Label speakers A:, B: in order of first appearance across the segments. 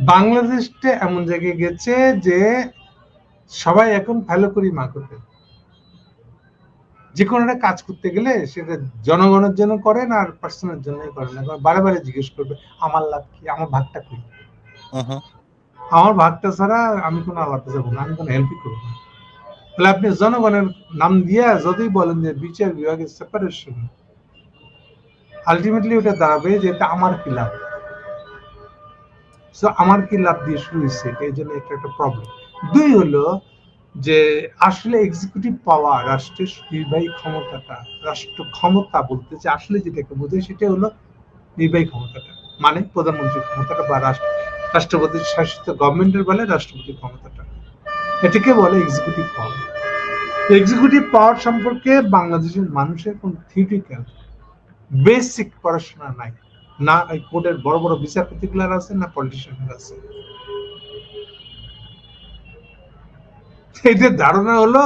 A: বাংলাদেশটা এমন জায়গায় গেছে যে সবাই এখন ভালো করি মা করতে যে কোনো একটা কাজ করতে গেলে সেটা জনগণের জন্য করেন আর পার্সোনাল জন্যই করেন। না বারে বারে জিজ্ঞেস করবে আমার লাভ কি? আমার ভাগটা কি আমার ভাগটা ছাড়া আমি কোনো আলাদা যাব না আমি কোনো হেল্পই করব না। তাহলে আপনি জনগণের নাম দিয়ে যদি বলেন যে বিচার বিভাগের সেপারেশন আলটিমেটলি ওটা দাঁড়াবে যে এটা আমার কি লাভ? So, আমার কি লাভ দিয়ে শুরু হয়েছে? এই জন্য এটা একটা প্রবলেম দুই হলো যে আসলে এক্সিকিউটিভ পাওয়ার রাষ্ট্রের নির্বাহী ক্ষমতাটা রাষ্ট্র ক্ষমতা বলতে যে আসলে যেটাকে বোঝায় সেটা হলো নির্বাহী ক্ষমতাটা। মানে প্রধানমন্ত্রীর ক্ষমতাটা বা রাষ্ট্র রাষ্ট্রপতি শাসিত গভর্নমেন্টের বলে রাষ্ট্রপতির ক্ষমতাটা। এটাকে বলে এক্সিকিউটিভ পাওয়ার এক্সিকিউটিভ পাওয়ার সম্পর্কে বাংলাদেশের মানুষের কোন থিওরিক্যাল বেসিক পড়াশোনা নাই। না এই কোর্টের বড় বড় বিচারপতিগুলার আছে, না পলিটিশিয়ানরা আছে? এদের ধারণা হলো,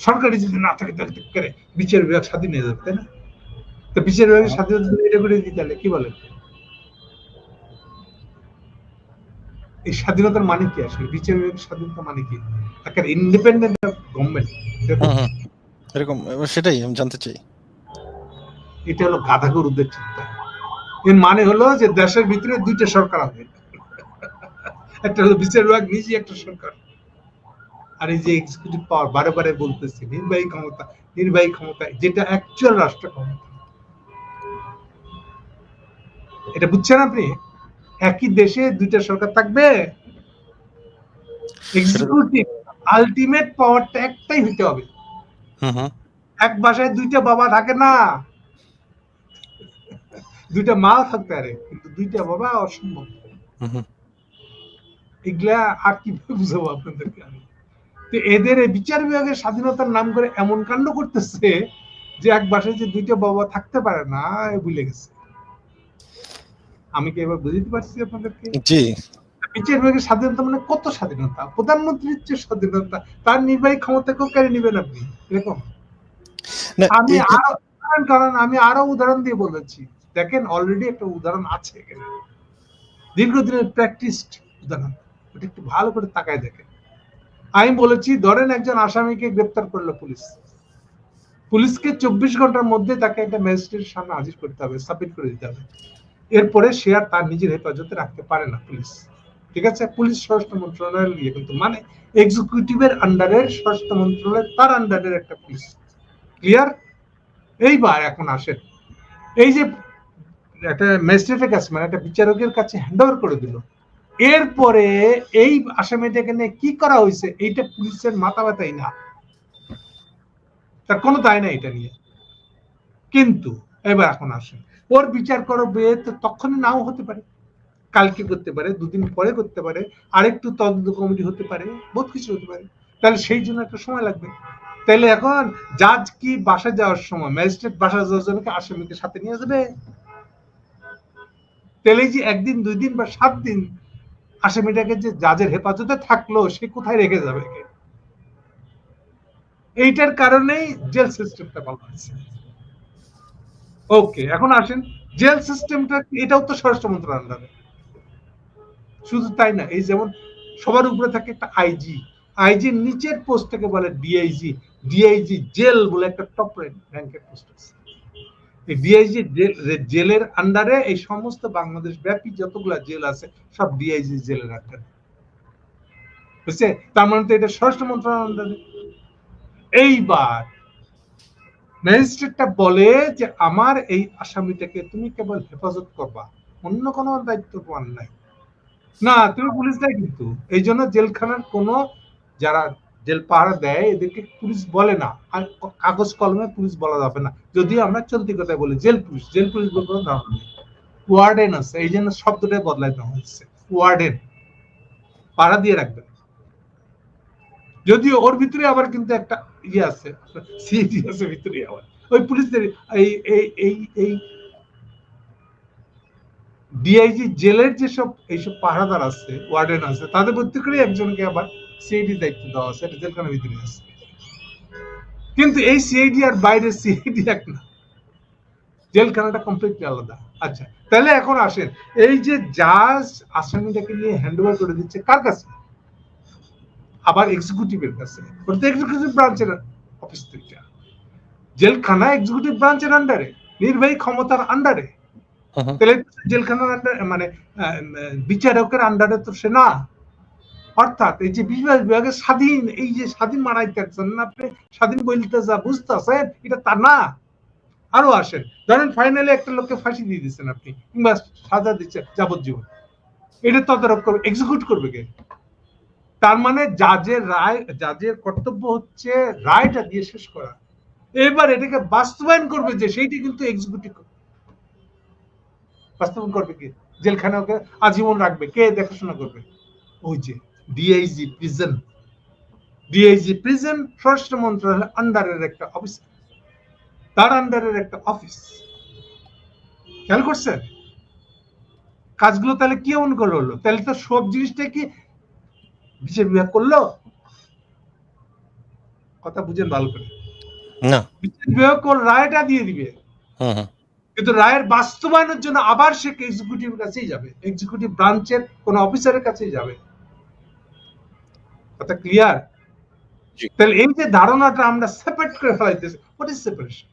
A: সরকারি যদি না থাকে তাহলে করে, বিচার বিভাগ স্বাধীন হয়ে যাবে, তাই না? তো বিচার বিভাগের স্বাধীনতা যদি এটা করে দিই তাহলে, কি বলেন এই স্বাধীনতার মানে কি আসলে? বিচার বিভাগের স্বাধীনতা মানে কি? একটা ইন্ডিপেন্ডেন্ট গভর্নমেন্ট
B: হুম হুম। এরকম সেটাই আমি জানতে চাই।
A: এটা হলো গাধা গরুদের চিন্তা। এর মানে হলো যে দেশের ভিতরে দুইটা সরকার হবে একটা হলো বিচার বিভাগ নিজে একটা সরকার। আর এই যে এক্সিকিউটিভ পাওয়ার বারে বারে বলতেছি নির্বাহী ক্ষমতা নির্বাহী ক্ষমতা যেটা অ্যাকচুয়াল রাষ্ট্র ক্ষমতা। এটা বুঝছেন আপনি? একই দেশে দুইটা সরকার থাকবে। এক্সিকিউটিভ আলটিমেট পাওয়ারটা একটাই হইতে হবে। এক বাসায় দুইটা বাবা থাকে না। দুইটা মাও থাকতে পারে কিন্তু দুইটা বাবা অসম্ভব। এগুলা আর কীভাবে বুঝাবো আপনাদেরকে আমি? তো এদের বিচার বিভাগের স্বাধীনতার নাম করে এমন কাণ্ড করতেছে যে এক বাসায় যে দুইটা বাবা থাকতে পারে না ভুলে গেছে। আমি কি এবার বুঝতে পারছি আপনাদেরকে?
B: জি।
A: বিচার বিভাগের স্বাধীনতা মানে কত স্বাধীনতা? প্রধানমন্ত্রীর যে স্বাধীনতা তার নির্বাহী ক্ষমতা কেউ কেড়ে নেবেন আপনি? এরকম? আমি আরও কারণ আমি আরও উদাহরণ দিয়ে বলেছি। দেখেন অলরেডি একটা উদাহরণ আছে এখানে। দীর্ঘদিনের প্র্যাকটিসড উদাহরণ। ওটা একটু ভালো করে তাকায় দেখেন। আমি বলেছি, ধরেন একজন আসামিকে গ্রেপ্তার করল পুলিশ। পুলিশকে চব্বিশ ঘণ্টার মধ্যে তাকে একটা ম্যাজিস্ট্রেটের সামনে হাজির করতে হবে সাবমিট করে দিতে হবে। এরপরে সে আর তার নিজের হেফাজতে রাখতে পারে না পুলিশ। ঠিক আছে? পুলিশ স্বরাষ্ট্র মন্ত্রণালয়ের ইয়ে কিন্তু মানে এক্সিকিউটিভের আন্ডারের স্বরাষ্ট্র মন্ত্রণালয়, তার আন্ডারের একটা পুলিশ। ক্লিয়ার এইবার এখন আসেন। এই যে একটা ম্যাজিস্ট্রেটের কাছে মানে একটা বিচারকের কাছে হ্যান্ড ওভার করে দিল। এরপরে এই আসামিটাকে নিয়ে কি করা হয়েছে, এইটা পুলিশের মাথা ব্যথাই না। তার কোনো দায় না এটা নিয়ে। কিন্তু, এবার এখন আসেন। ওর বিচার করবে তো তখনই নাও হতে পারে। কালকে করতে পারে, দুদিন পরে করতে পারে, আরেকটু তদন্ত কমিটি হতে পারে, বহুত কিছু হতে পারে। তাহলে সেই জন্য একটা সময় লাগবে। তাহলে এখন জাজ কি বাসা যাওয়ার সময় ম্যাজিস্ট্রেট বাসা যাওয়ার জন্য আসামিকে সাথে নিয়ে যাবে? তাহলে যে একদিন, দুই দিন বা সাত দিন আসামিটাকে যে জাজের হেফাজতে থাকল, সে কোথায় রেখে যাবে এইটার কারণেই জেল সিস্টেমটা ভালো আছে ওকে, এখন আসেন। জেল সিস্টেমটা, এটাও তো স্বরাষ্ট্র মন্ত্রণালয় শুধু তাই না, এই যেমন সবার উপরে থাকে একটা আইজি আইজির নিচের পোস্ট থেকে বলে ডিআইজি ডিআইজি জেল বলে একটা টপ র্যাঙ্কের পোস্ট আছে। ডিআইজি জেলের আন্ডারে এই সমস্ত বাংলাদেশ ব্যাপী যতগুলা জেল আছে, সব ডিআইজি জেলের আন্ডারে বুঝছে? তার মানে তো এটা স্বরাষ্ট্র মন্ত্রণালয়ের আন্ডারে এইবার ম্যাজিস্ট্রেটটা বলে যে, আমার এই আসামিটাকে তুমি কেবল হেফাজত করবা, অন্য কোনো দায়িত্ব তোমার নাই। না, তুমি পুলিশ দেয় কিন্তু। এই জন্য জেলখানার কোনো যারা জেল পাহারা দেয়, এদেরকে পুলিশ বলে না। আর কাগজ কলমে পুলিশ বলা যাবে না। যদিও আমরা চলতি কথায় বলি, জেল পুলিশ জেল পুলিশ বলে কোনো ধারণা নেই। ওয়ার্ডেন আছে, এই জন্য শব্দটাই বদলাই দেওয়া হয়েছে। ওয়ার্ডেন। পাহারা দিয়ে রাখবেন। যদিও ওর ভিতরে আবার কিন্তু একটা ইয়ে আছে সিএটি আছে ভিতরে আবার। ওই পুলিশদের এই এই এই এই ডিআইজি জেলের যেসব এইসব পাহারাদার আছে, ওয়ার্ডেন আছে, তাদের প্রত্যেকেরই একজনকে আবার সিআইডি দায়িত্ব দেওয়া আছে এটা জেলখানার ভিতরে আছে। কিন্তু এই সিআইডি আর বাইরের সিআইডি এক না। জেলখানাটা কমপ্লিটলি আলাদা। আচ্ছা তাহলে এখন আসেন। এই যে জাজ আসামিটাকে নিয়ে হ্যান্ড ওভার করে দিচ্ছে কার কাছে? আবার এক্সিকিউটিভের কাছে। ওটা এক্সিকিউটিভ ব্রাঞ্চের অফিস থেকে। জেলখানা এক্সিকিউটিভ ব্রাঞ্চের আন্ডারে নির্বাহী ক্ষমতার আন্ডারে
B: হুম হুম,
A: তাহলে জেলখানার আন্ডার মানে বিচারকের আন্ডারে তো সে না। অর্থাৎ এই যে বিভাগ বিভাগের স্বাধীন, এই যে স্বাধীন মানাইতেছেন আপনি স্বাধীন বলতে যা বুঝতেছেন, এটা তা না। আরও আসেন, ধরেন ফাইনালি একটা লোককে ফাঁসি দিয়ে দিচ্ছেন আপনি, কিংবা সাজা দিচ্ছেন যাবজ্জীবন। এটা তদারক করবে এক্সিকিউট করবে কে? তার মানে জাজের রায় জাজের কর্তব্য হচ্ছে রায়টা দিয়ে শেষ করা। এবার এটাকে বাস্তবায়ন করবে যে সেইটি কিন্তু এক্সিকিউটিভ বাস্তবায়ন করবে কে? জেলখানে ওকে আজীবন রাখবে, কে দেখাশোনা করবে? ওই যে। ডিআইজি প্রিজন ডিআইজি প্রিজন স্বরাষ্ট্র মন্ত্রণালয়ের আন্ডারের একটা অফিস তার আন্ডারের একটা অফিস খেয়াল করছেন? কাজগুলো তাহলে কি এমন করে হলো তাহলে তো সব জিনিসটা কি বিচার বিভাগ করল? কথা বুঝেন ভালো করে।
B: না।
A: বিচার বিভাগ রায়টা দিয়ে দিবে। কিন্তু রায়ের বাস্তবায়নের জন্য আবার সে এক্সিকিউটিভ কাছেই যাবে। এক্সিকিউটিভ ব্রাঞ্চের কোন অফিসারের কাছেই যাবে। কথা ক্লিয়ার তাহলে এই যে ধারণাটা আমরা সেপারেট করে ফেলাইতেছি হোয়াট ইজ সেপারেশন